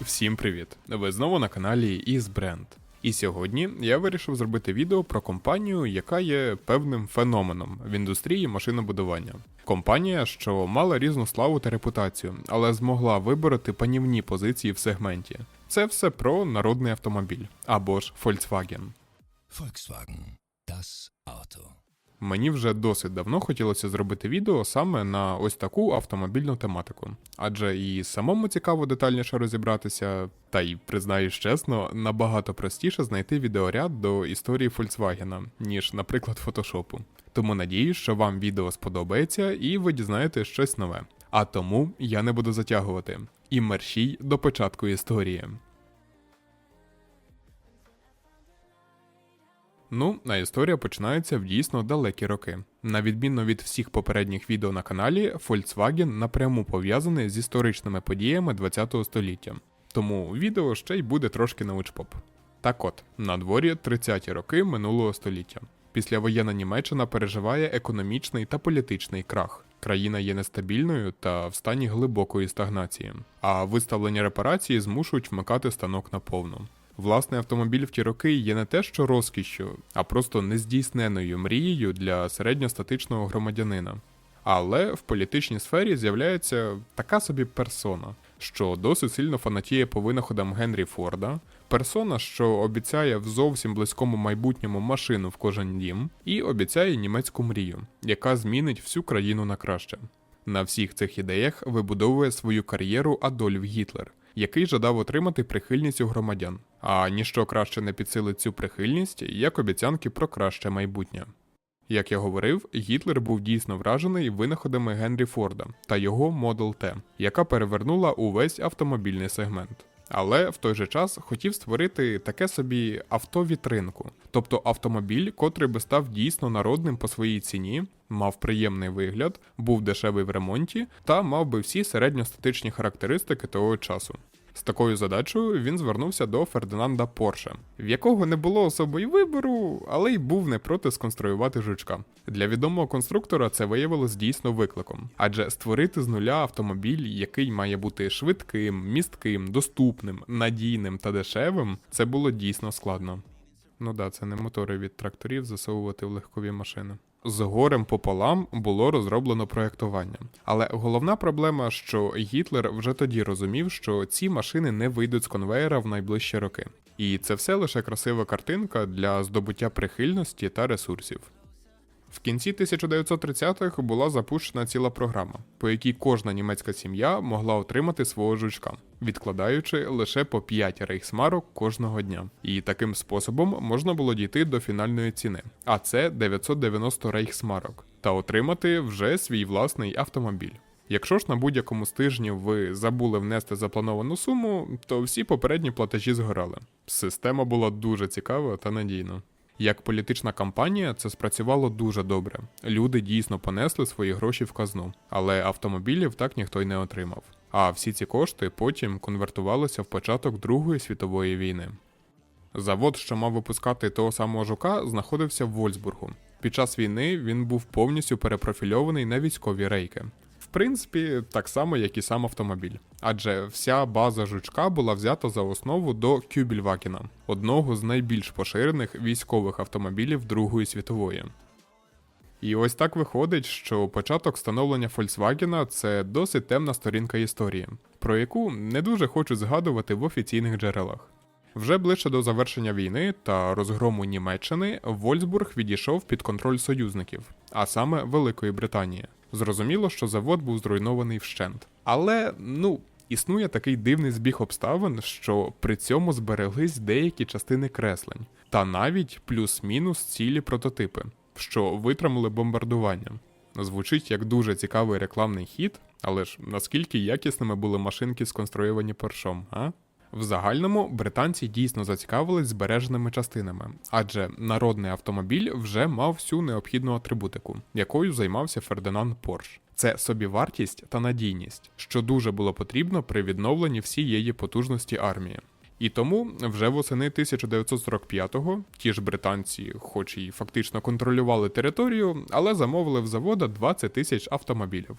Всім привіт! Ви знову на каналі Ізбренд. І сьогодні я вирішив зробити відео про компанію, яка є певним феноменом в індустрії машинобудування. Компанія, що мала різну славу та репутацію, але змогла вибороти панівні позиції в сегменті. Це все про народний автомобіль або ж Volkswagen. Volkswagen. Das Auto. Мені вже досить давно хотілося зробити відео саме на ось таку автомобільну тематику, адже і самому цікаво детальніше розібратися, та й признаюсь чесно, набагато простіше знайти відеоряд до історії Volkswagen, ніж, наприклад, фотошопу. Тому надіюсь, що вам відео сподобається і ви дізнаєте щось нове. А тому я не буду затягувати. І мерщій до початку історії. Ну, а історія починається в дійсно далекі роки. На відміну від всіх попередніх відео на каналі, Volkswagen напряму пов'язаний з історичними подіями ХХ століття. Тому відео ще й буде трошки научпоп. Так от, на дворі 30-ті роки минулого століття. Післявоєнна Німеччина переживає економічний та політичний крах. Країна є нестабільною та в стані глибокої стагнації, а виставлені репарації змушують вмикати станок наповну. Власний автомобіль в ті роки є не те, що розкішшю, а просто нездійсненою мрією для середньостатичного громадянина. Але в політичній сфері з'являється така собі персона, що досить сильно фанатіє по винаходам Генрі Форда, персона, що обіцяє в зовсім близькому майбутньому машину в кожен дім, і обіцяє німецьку мрію, яка змінить всю країну на краще. На всіх цих ідеях вибудовує свою кар'єру Адольф Гітлер, який жадав отримати прихильність у громадян. А ніщо краще не підсилить цю прихильність, як обіцянки про краще майбутнє. Як я говорив, Гітлер був дійсно вражений винаходами Генрі Форда та його Model T, яка перевернула увесь автомобільний сегмент. Але в той же час хотів створити таке собі авто-вітринку, тобто автомобіль, котрий би став дійсно народним по своїй ціні, мав приємний вигляд, був дешевий в ремонті та мав би всі середньостатичні характеристики того часу. З такою задачею він звернувся до Фердинанда Порше, в якого не було особої вибору, але й був не проти сконструювати жучка. Для відомого конструктора це виявилось дійсно викликом, адже створити з нуля автомобіль, який має бути швидким, містким, доступним, надійним та дешевим, це було дійсно складно. Ну да, це не мотори від тракторів засовувати в легкові машини. З горем пополам було розроблено проєктування. Але головна проблема, що Гітлер вже тоді розумів, що ці машини не вийдуть з конвейера в найближчі роки. І це все лише красива картинка для здобуття прихильності та ресурсів. В кінці 1930-х була запущена ціла програма, по якій кожна німецька сім'я могла отримати свого жучка, відкладаючи лише по 5 рейхсмарок кожного дня. І таким способом можна було дійти до фінальної ціни, а це 990 рейхсмарок, та отримати вже свій власний автомобіль. Якщо ж на будь-якому з тижнів ви забули внести заплановану суму, то всі попередні платежі згорали. Система була дуже цікава та надійна. Як політична кампанія, це спрацювало дуже добре. Люди дійсно понесли свої гроші в казну, але автомобілів так ніхто й не отримав. А всі ці кошти потім конвертувалися в початок Другої світової війни. Завод, що мав випускати того самого жука, знаходився в Вольсбургу. Під час війни він був повністю перепрофільований на військові рейки. Принципі, так само, як і сам автомобіль. Адже вся база жучка була взята за основу до Кюбельвакена, одного з найбільш поширених військових автомобілів Другої світової. І ось так виходить, що початок становлення Volkswagen – це досить темна сторінка історії, про яку не дуже хочуть згадувати в офіційних джерелах. Вже ближче до завершення війни та розгрому Німеччини Вольсбург відійшов під контроль союзників, а саме Великої Британії. Зрозуміло, що завод був зруйнований вщент. Але ну. Існує такий дивний збіг обставин, що при цьому збереглись деякі частини креслень, та навіть плюс-мінус цілі прототипи, що витримали бомбардування. Звучить як дуже цікавий рекламний хід, але ж наскільки якісними були машинки сконструйовані першом, а? В загальному британці дійсно зацікавились збереженими частинами, адже народний автомобіль вже мав всю необхідну атрибутику, якою займався Фердинанд Порш. Це собівартість та надійність, що дуже було потрібно при відновленні всієї потужності армії. І тому вже восени 1945-го ті ж британці, хоч і фактично контролювали територію, але замовили в завода 20 тисяч автомобілів.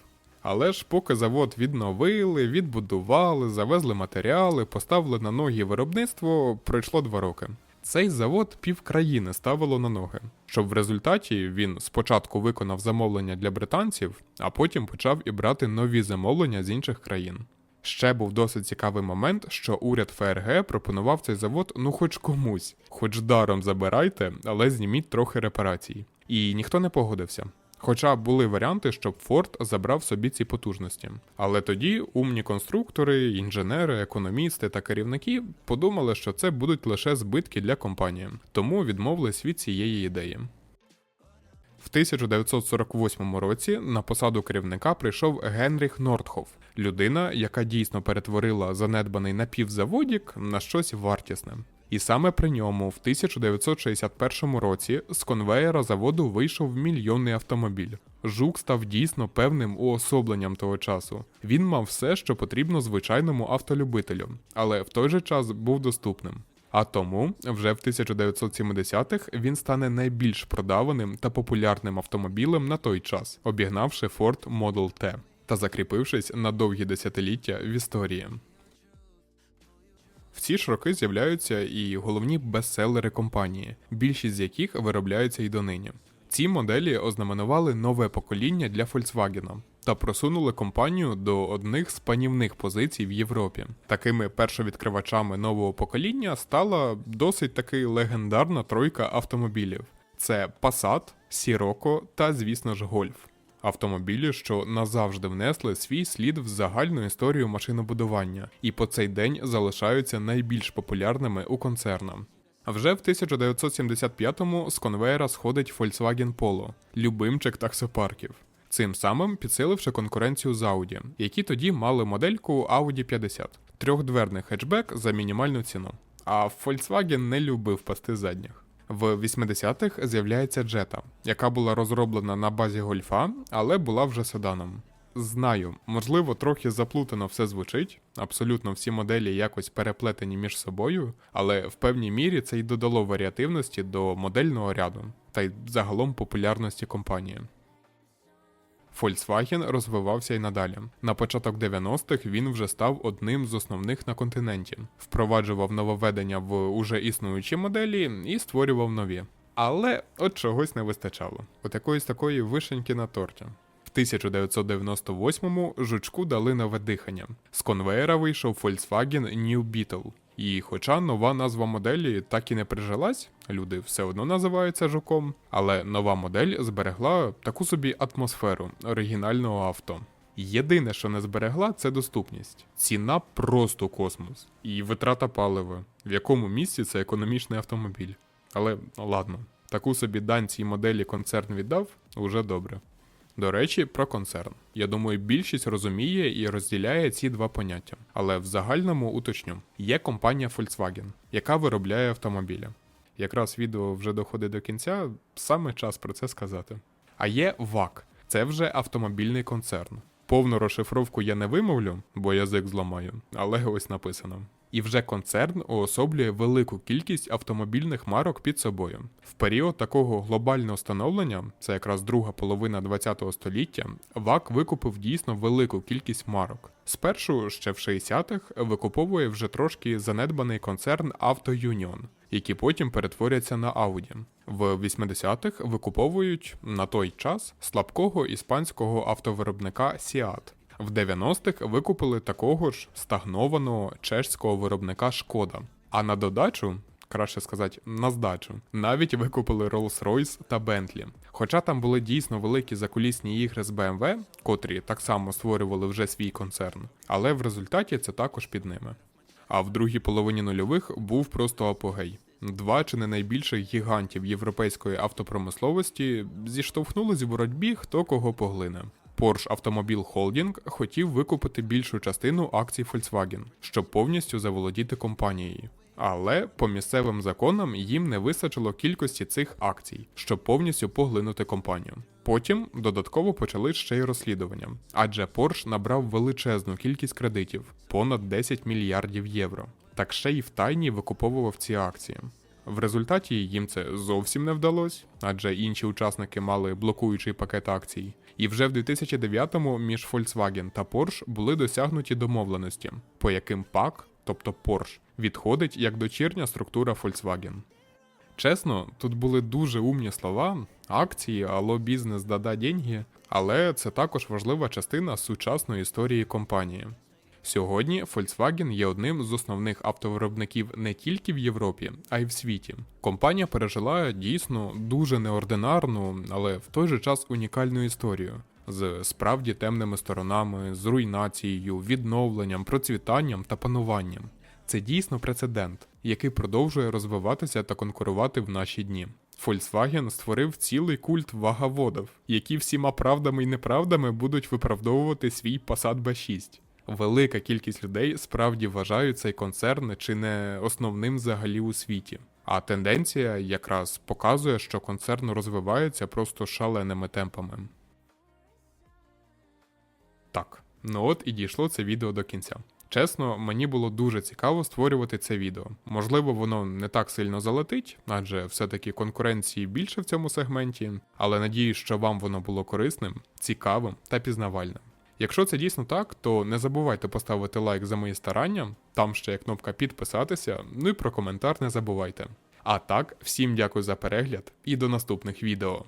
Але ж поки завод відновили, відбудували, завезли матеріали, поставили на ноги виробництво, пройшло два роки. Цей завод півкраїни ставило на ноги, щоб в результаті він спочатку виконав замовлення для британців, а потім почав і брати нові замовлення з інших країн. Ще був досить цікавий момент, що уряд ФРГ пропонував цей завод ну хоч комусь, хоч даром забирайте, але зніміть трохи репарацій. І ніхто не погодився. Хоча були варіанти, щоб Форд забрав собі ці потужності. Але тоді умні конструктори, інженери, економісти та керівники подумали, що це будуть лише збитки для компанії, тому відмовились від цієї ідеї. В 1948 році на посаду керівника прийшов Генріх Нортхоф, людина, яка дійсно перетворила занедбаний напівзаводік на щось вартісне. І саме при ньому в 1961 році з конвеєра заводу вийшов мільйонний автомобіль. Жук став дійсно певним уособленням того часу. Він мав все, що потрібно звичайному автолюбителю, але в той же час був доступним. А тому вже в 1970-х він стане найбільш продаваним та популярним автомобілем на той час, обігнавши Ford Model T та закріпившись на довгі десятиліття в історії. В ці ж роки з'являються і головні бестселери компанії, більшість з яких виробляються і донині. Ці моделі ознаменували нове покоління для Volkswagen та просунули компанію до одних з панівних позицій в Європі. Такими першовідкривачами нового покоління стала досить таки легендарна тройка автомобілів: це Passat, Sirocco та, звісно ж, Golf. Автомобілі, що назавжди внесли свій слід в загальну історію машинобудування, і по цей день залишаються найбільш популярними у концерна. А вже в 1975-му з конвеєра сходить Volkswagen Polo, любимчик таксопарків. Цим самим підсиливши конкуренцію з Audi, які тоді мали модельку Audi 50, трьохдверний хетчбек за мінімальну ціну. А Volkswagen не любив пасти задніх. В 80-х з'являється джета, яка була розроблена на базі гольфа, але була вже седаном. Знаю, можливо, трохи заплутано все звучить, абсолютно всі моделі якось переплетені між собою, але в певній мірі це й додало варіативності до модельного ряду та й загалом популярності компанії. Volkswagen розвивався й надалі. На початок 90-х він вже став одним з основних на континенті, впроваджував нововведення в уже існуючі моделі і створював нові. Але от чогось не вистачало. От якоїсь такої вишеньки на торті. В 1998-му жучку дали нове дихання. З конвеєра вийшов Volkswagen New Beetle. І хоча нова назва моделі так і не прижилась, люди все одно називаються жуком, але нова модель зберегла таку собі атмосферу оригінального авто. Єдине, що не зберегла, це доступність. Ціна просто космос. І витрата палива, в якому місці це економічний автомобіль. Але ладно, таку собі дань цій моделі концерн віддав уже добре. До речі, про концерн. Я думаю, більшість розуміє і розділяє ці два поняття. Але в загальному уточню: є компанія Volkswagen, яка виробляє автомобілі. Якраз відео вже доходить до кінця, саме час про це сказати. А є ВАК, це вже автомобільний концерн. Повну розшифровку я не вимовлю, бо язик зламаю, але ось написано. І вже концерн уособлює велику кількість автомобільних марок під собою. В період такого глобального становлення, це якраз друга половина ХХ століття, ВАК викупив дійсно велику кількість марок. Спершу, ще в 60-х, викуповує вже трошки занедбаний концерн Union, які потім перетворяться на Audi. В 80-х викуповують на той час слабкого іспанського автовиробника Seat. В 90-х викупили такого ж стагнованого чешського виробника Шкода. А на додачу, краще сказати, на здачу, навіть викупили Rolls-Royce та Bentley. Хоча там були дійсно великі закулісні ігри з BMW, котрі так само створювали вже свій концерн, але в результаті це також під ними. А в другій половині нульових був просто апогей. Два чи не найбільших гігантів європейської автопромисловості зіштовхнулись в боротьбі, хто кого поглине. Porsche Automobile Holding хотів викупити більшу частину акцій Volkswagen, щоб повністю заволодіти компанією. Але по місцевим законам їм не вистачило кількості цих акцій, щоб повністю поглинути компанію. Потім додатково почали ще й розслідування, адже Porsche набрав величезну кількість кредитів понад 10 мільярдів євро. Так ще й втайні викуповував ці акції. В результаті їм це зовсім не вдалося, адже інші учасники мали блокуючий пакет акцій, І вже в 2009-му між Volkswagen та Porsche були досягнуті домовленості, по яким PAC, тобто Porsche, відходить як дочірня структура Volkswagen. Чесно, тут були дуже умні слова, акції, алло бізнес дада деньги, але це також важлива частина сучасної історії компанії. Сьогодні Volkswagen є одним з основних автовиробників не тільки в Європі, а й в світі. Компанія пережила дійсно дуже неординарну, але в той же час унікальну історію з справді темними сторонами, з руйнацією, відновленням, процвітанням та пануванням. Це дійсно прецедент, який продовжує розвиватися та конкурувати в наші дні. Volkswagen створив цілий культ ваговодів, які всіма правдами і неправдами будуть виправдовувати свій Passat B6. Велика кількість людей справді вважають цей концерн чи не основним взагалі у світі. А тенденція якраз показує, що концерн розвивається просто шаленими темпами. Так, ну от і дійшло це відео до кінця. Чесно, мені було дуже цікаво створювати це відео. Можливо, воно не так сильно залетить, адже все-таки конкуренції більше в цьому сегменті, але надіюсь, що вам воно було корисним, цікавим та пізнавальним. Якщо це дійсно так, то не забувайте поставити лайк за мої старання, там ще є кнопка підписатися, ну і про коментар не забувайте. А так, всім дякую за перегляд і до наступних відео.